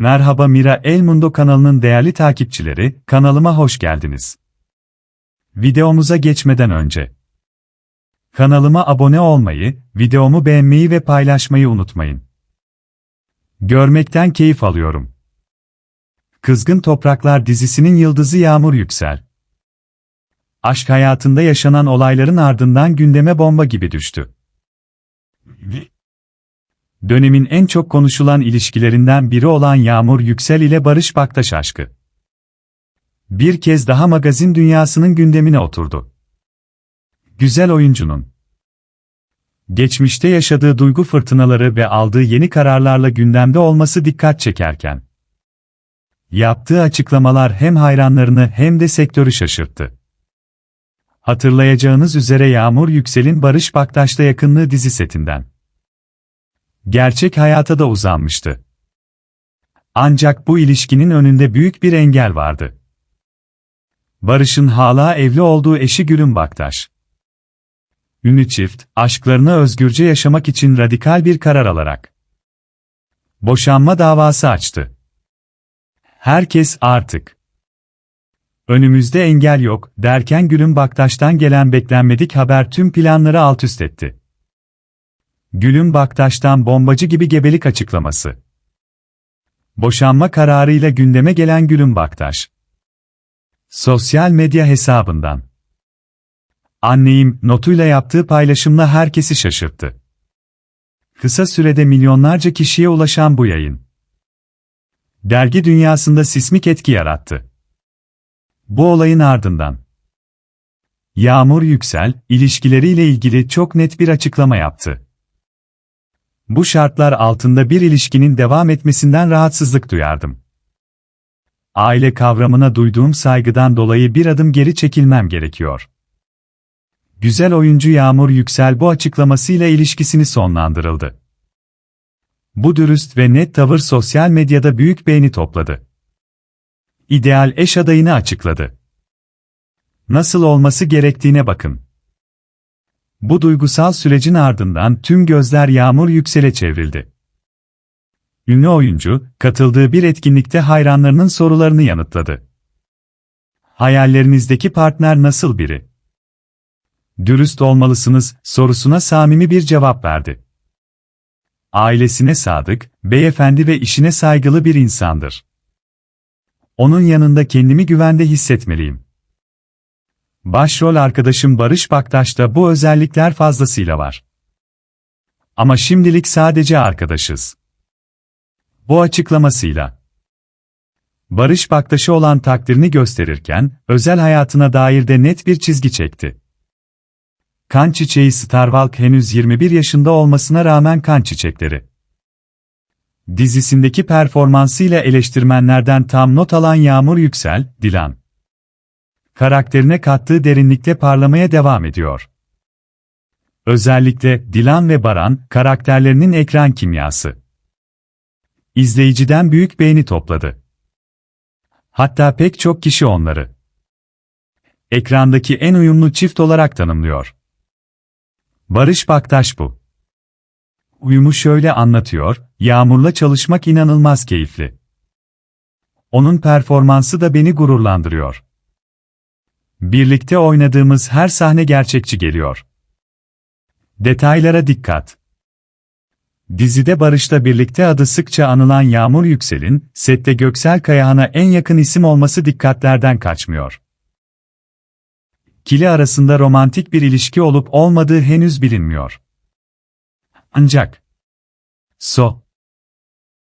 Merhaba Mira El Mundo kanalının değerli takipçileri, kanalıma hoş geldiniz. Videomuza geçmeden önce kanalıma abone olmayı, videomu beğenmeyi ve paylaşmayı unutmayın. Görmekten keyif alıyorum. Kızgın Topraklar dizisinin yıldızı Yağmur Yüksel. Aşk hayatında yaşanan olayların ardından gündeme bomba gibi düştü. Dönemin en çok konuşulan ilişkilerinden biri olan Yağmur Yüksel ile Barış Baktaş aşkı. Bir kez daha magazin dünyasının gündemine oturdu. Güzel oyuncunun geçmişte yaşadığı duygu fırtınaları ve aldığı yeni kararlarla gündemde olması dikkat çekerken yaptığı açıklamalar hem hayranlarını hem de sektörü şaşırttı. Hatırlayacağınız üzere Yağmur Yüksel'in Barış Baktaş'la yakınlığı dizi setinden gerçek hayata da uzanmıştı. Ancak bu ilişkinin önünde büyük bir engel vardı. Barış'ın hala evli olduğu eşi Gülüm Baktaş. Ünlü çift, aşklarını özgürce yaşamak için radikal bir karar alarak boşanma davası açtı. Herkes artık önümüzde engel yok derken Gülüm Baktaş'tan gelen beklenmedik haber tüm planları alt üst etti. Gülüm Baktaş'tan bombacı gibi gebelik açıklaması. Boşanma kararıyla gündeme gelen Gülüm Baktaş. Sosyal medya hesabından. Anneyim notuyla yaptığı paylaşımla herkesi şaşırttı. Kısa sürede milyonlarca kişiye ulaşan bu yayın. Dergi dünyasında sismik etki yarattı. Bu olayın ardından. Yağmur Yüksel, ilişkileriyle ilgili çok net bir açıklama yaptı. Bu şartlar altında bir ilişkinin devam etmesinden rahatsızlık duyardım. Aile kavramına duyduğum saygıdan dolayı bir adım geri çekilmem gerekiyor. Güzel oyuncu Yağmur Yüksel bu açıklamasıyla ilişkisini sonlandırıldı. Bu dürüst ve net tavır sosyal medyada büyük beğeni topladı. İdeal eş adayını açıkladı. Nasıl olması gerektiğine bakın. Bu duygusal sürecin ardından tüm gözler Yağmur Yüksel'e çevrildi. Ünlü oyuncu, katıldığı bir etkinlikte hayranlarının sorularını yanıtladı. Hayallerinizdeki partner nasıl biri? Dürüst olmalısınız sorusuna samimi bir cevap verdi. Ailesine sadık, beyefendi ve işine saygılı bir insandır. Onun yanında kendimi güvende hissetmeliyim. Başrol arkadaşım Barış Baktaş'ta bu özellikler fazlasıyla var. Ama şimdilik sadece arkadaşız. Bu açıklamasıyla Barış Baktaş'a olan takdirini gösterirken, özel hayatına dair de net bir çizgi çekti. Kan Çiçeği Starvalk henüz 21 yaşında olmasına rağmen kan çiçekleri. Dizisindeki performansıyla eleştirmenlerden tam not alan Yağmur Yüksel, Dilan karakterine kattığı derinlikte parlamaya devam ediyor. Özellikle Dilan ve Baran karakterlerinin ekran kimyası. İzleyiciden büyük beğeni topladı. Hatta pek çok kişi onları ekrandaki en uyumlu çift olarak tanımlıyor. Barış Baktaş bu. Uyumu şöyle anlatıyor, Yağmur'la çalışmak inanılmaz keyifli. Onun performansı da beni gururlandırıyor. Birlikte oynadığımız her sahne gerçekçi geliyor. Detaylara dikkat. Dizide Barış'la birlikte adı sıkça anılan Yağmur Yüksel'in, sette Göksel Kayahan'a en yakın isim olması dikkatlerden kaçmıyor. Kili arasında romantik bir ilişki olup olmadığı henüz bilinmiyor. Ancak So